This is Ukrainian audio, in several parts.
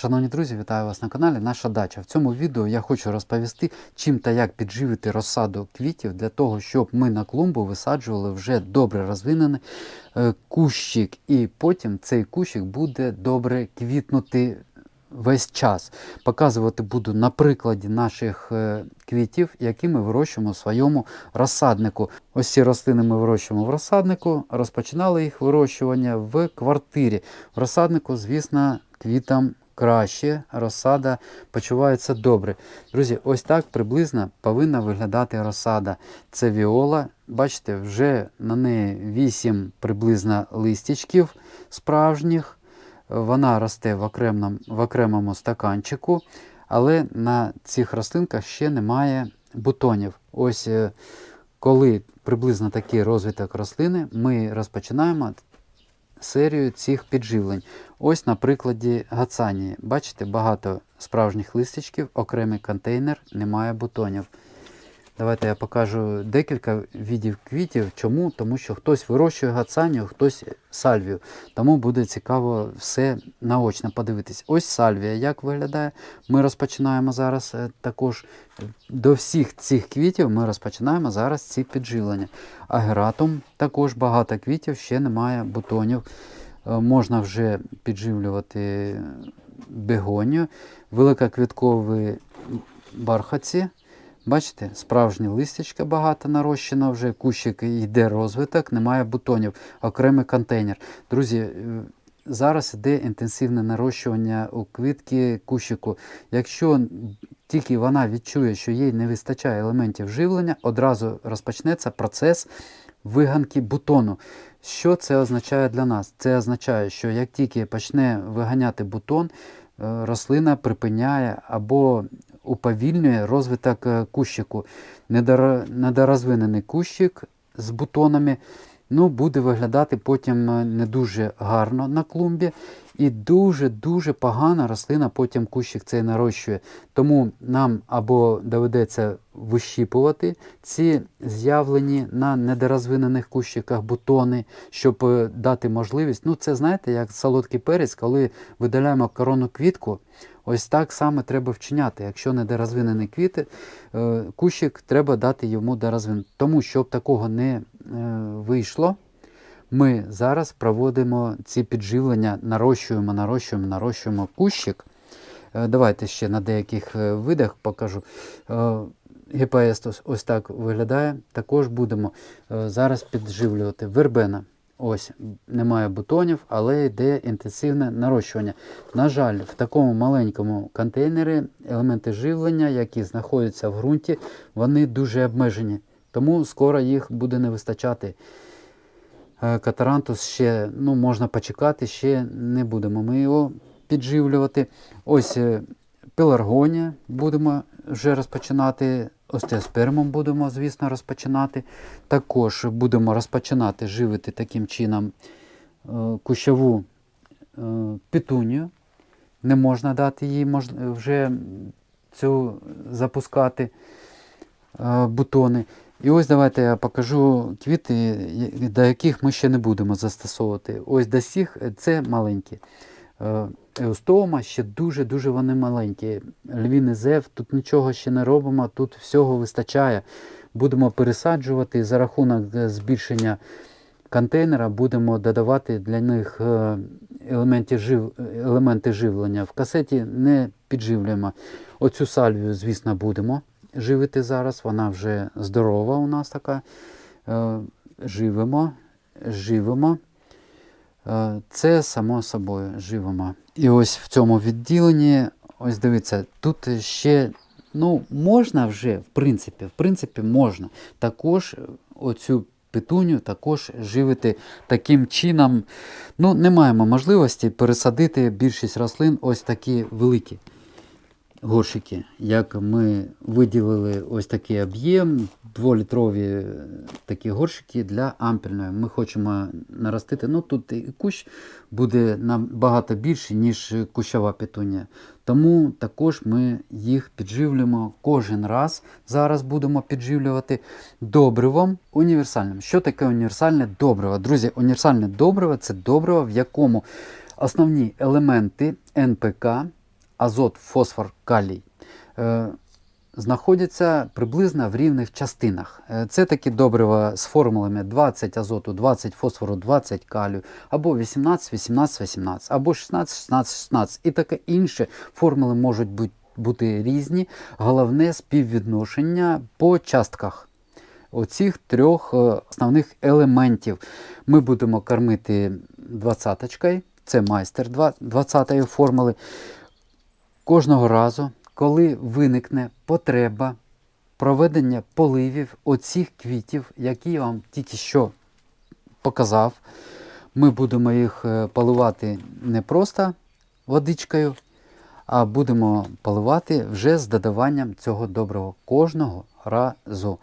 Шановні друзі, вітаю вас на каналі Наша дача. В цьому відео я хочу розповісти, чим та як підживити розсаду квітів для того, щоб ми на клумбу висаджували вже добре розвинений е, кущик, і потім цей кущик буде добре квітнути весь час. Показувати буду на прикладі наших е, квітів, які ми вирощуємо в своєму розсаднику. Ось ці рослини ми вирощуємо в розсаднику, розпочинали їх вирощування в квартирі. В розсаднику, звісно, квітам краще, розсада почувається добре. Друзі, ось так приблизно повинна виглядати розсада. Це віола. Бачите, вже на неї 8 приблизно листячків справжніх. Вона росте в окремому, в окремому стаканчику, але на цих рослинках ще немає бутонів. Ось е, коли приблизно такий розвиток рослини, ми розпочинаємо серію цих підживлень. Ось на прикладі гацанії. Бачите, багато справжніх листячків, окремий контейнер, немає бутонів. Давайте я покажу декілька видів квітів. Чому? Тому що хтось вирощує гацанію, хтось сальвію. Тому буде цікаво все наочно подивитись. Ось сальвія, як виглядає. Ми розпочинаємо зараз е, також до всіх цих квітів ми розпочинаємо зараз ці підживлення. Агератум також багато квітів, ще немає бутонів. Е, Можна вже підживлювати бегонію, великоквіткові бархатці. Бачите, справжні листячка багато нарощено вже, кущик йде розвиток, немає бутонів, окремий контейнер. Друзі, е, зараз йде інтенсивне нарощування у квітки кущику. Якщо тільки вона відчує, що їй не вистачає елементів живлення, одразу розпочнеться процес виганки бутону. Що це означає для нас? Це означає, що як тільки почне виганяти бутон, е, рослина припиняє або уповільнює розвиток е, кущику. Недорозвинений кущик з бутонами ну, буде виглядати потім е, не дуже гарно на клумбі. І дуже-дуже погано рослина потім кущик цей нарощує. Тому нам або доведеться вищіпувати ці з'явлені на недорозвинених кущиках бутони, щоб е, дати можливість. Ну, це знаєте, як солодкий перець, коли видаляємо корону квітку. Ось так само треба вчиняти. Якщо недорозвинені квіти, е, кущик треба дати йому дорозвинути. Тому, щоб такого не е, вийшло, ми зараз проводимо ці підживлення, нарощуємо, нарощуємо, нарощуємо кущик. Е, Давайте ще на деяких е, видах покажу. Е, ГПС ось- так виглядає. Також будемо зараз підживлювати вербена. Ось немає бутонів, але йде інтенсивне нарощування. На жаль, в такому маленькому контейнері елементи живлення, які знаходяться в ґрунті, вони дуже обмежені. Тому скоро їх буде не вистачати. Е, Катарантус ще ну, можна почекати, ще не будемо ми його підживлювати. Ось е, пеларгонія будемо вже розпочинати. Остеоспермом будемо, звісно, розпочинати. Також будемо розпочинати живити таким чином е, кущову петунію. Не можна дати їй вже цю запускати бутони. І ось давайте я покажу квіти, до яких ми ще не будемо застосовувати. Ось до всіх е, це маленькі. Е, Еустома ще дуже-дуже вони маленькі. Львіний зев, тут нічого ще не робимо, тут всього вистачає. Будемо пересаджувати за рахунок е, збільшення контейнера, будемо додавати для них е, елементи, жив... елементи живлення. В касеті не підживлюємо. Оцю сальвію, звісно, будемо живити зараз. Вона вже здорова у нас така. Е, Живемо, живемо. Е, Це само собою живемо. І ось в цьому відділенні, ось дивіться, тут ще ну, можна вже, в принципі, в принципі, можна також оцю петуню також живити таким чином. Ну, не маємо можливості пересадити більшість рослин ось такі великі горщики. Як ми виділили ось такий об'єм, дволітрові такі горщики для ампельної. Ми хочемо наростити. Ну тут і кущ буде набагато більший, ніж кущова петунія. Тому також ми їх підживлюємо кожен раз. Зараз будемо підживлювати добривом універсальним. Що таке універсальне добриво? Друзі, універсальне добриво це добриво, в якому основні елементи НПК азот, фосфор, калій, е, знаходяться приблизно в рівних частинах. Е, Це такі добрива з формулами 20 азоту, 20 фосфору, 20 калію, або 18, 18, 18, або 16, 16, 16 і таке інше. Формули можуть бути, різні. Головне співвідношення по частках оцих трьох е, основних елементів. Ми будемо кормити двадцяточкою, це майстер 20-ї формули. Кожного разу, коли виникне потреба проведення поливів оцих квітів, які я вам тільки що показав, ми будемо їх е, поливати не просто водичкою, а будемо поливати вже з додаванням цього доброго кожного разу.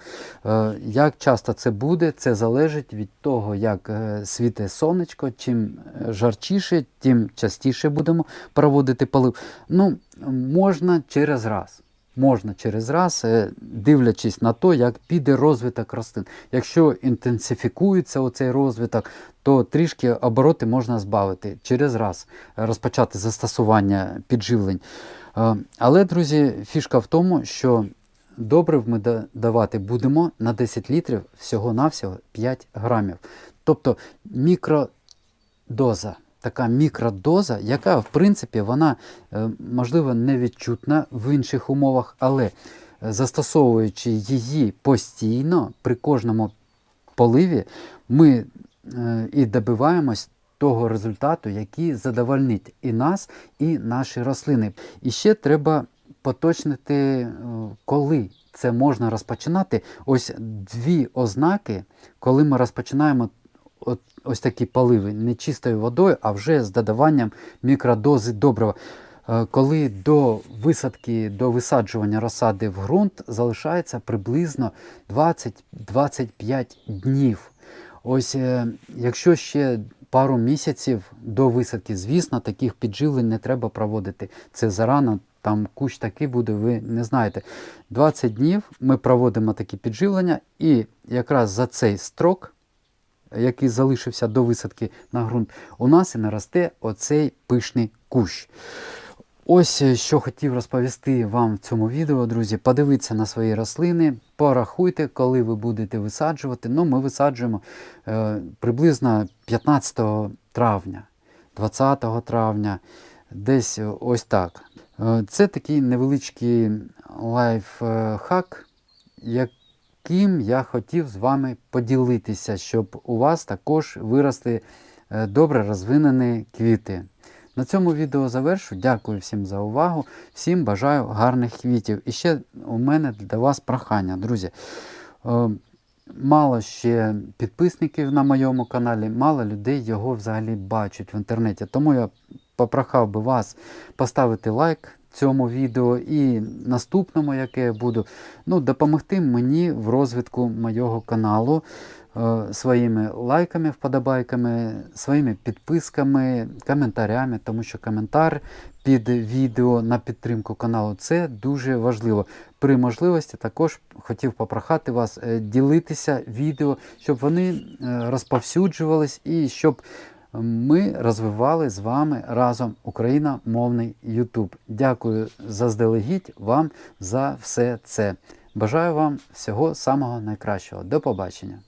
Е, Як часто це буде, це залежить від того, як е, світе сонечко. Чим е, жарчіше, тим частіше будемо проводити полив. Ну, можна через раз. Можна через раз, дивлячись на те, як піде розвиток рослин. Якщо інтенсифікується оцей розвиток, то трішки обороти можна збавити через раз, розпочати застосування підживлень. Але, друзі, фішка в тому, що добрив ми давати будемо на 10 літрів всього-навсього 5 грамів. Тобто мікродоза. Така мікродоза, яка, в принципі, вона е, можливо невідчутна в інших умовах, але е, застосовуючи її постійно при кожному поливі, ми е, і добиваємось того результату, який задовольнить і нас, і наші рослини. І ще треба поточнити, е, коли це можна розпочинати. Ось дві ознаки, коли ми розпочинаємо ось такі поливи не чистою водою, а вже з додаванням мікродози добрива. Е, Коли до висадки, до висаджування розсади в ґрунт залишається приблизно 20-25 днів. Ось е, якщо ще пару місяців до висадки, звісно, таких підживлень не треба проводити. Це зарано, там кущ такий буде, ви не знаєте. 20 днів ми проводимо такі підживлення, і якраз за цей строк, який залишився до висадки на ґрунт, у нас і наросте оцей пишний кущ. Ось е, що хотів розповісти вам в цьому відео, друзі. Подивіться на свої рослини, порахуйте, коли ви будете висаджувати. Ну, ми висаджуємо е, приблизно 15 травня, 20 травня, десь ось так. Е, Це такий невеличкий лайфхак, яким я хотів з вами поділитися, щоб у вас також виросли е, добре розвинені квіти. На цьому відео завершу. Дякую всім за увагу. Всім бажаю гарних квітів. І ще у мене для вас прохання, друзі. Е, Мало ще підписників на моєму каналі, мало людей його взагалі бачать в інтернеті. Тому я попрохав би вас поставити лайк цьому відео і наступному, яке я буду, ну, допомогти мені в розвитку моєго каналу е, своїми лайками, вподобайками, своїми підписками, коментарями, тому що коментар під відео на підтримку каналу це дуже важливо. При можливості також хотів попрохати вас е, ділитися відео, щоб вони е, розповсюджувались і щоб ми розвивали з вами разом Україна мовний Ютуб. Дякую заздалегідь вам за все це. Бажаю вам всього самого найкращого. До побачення!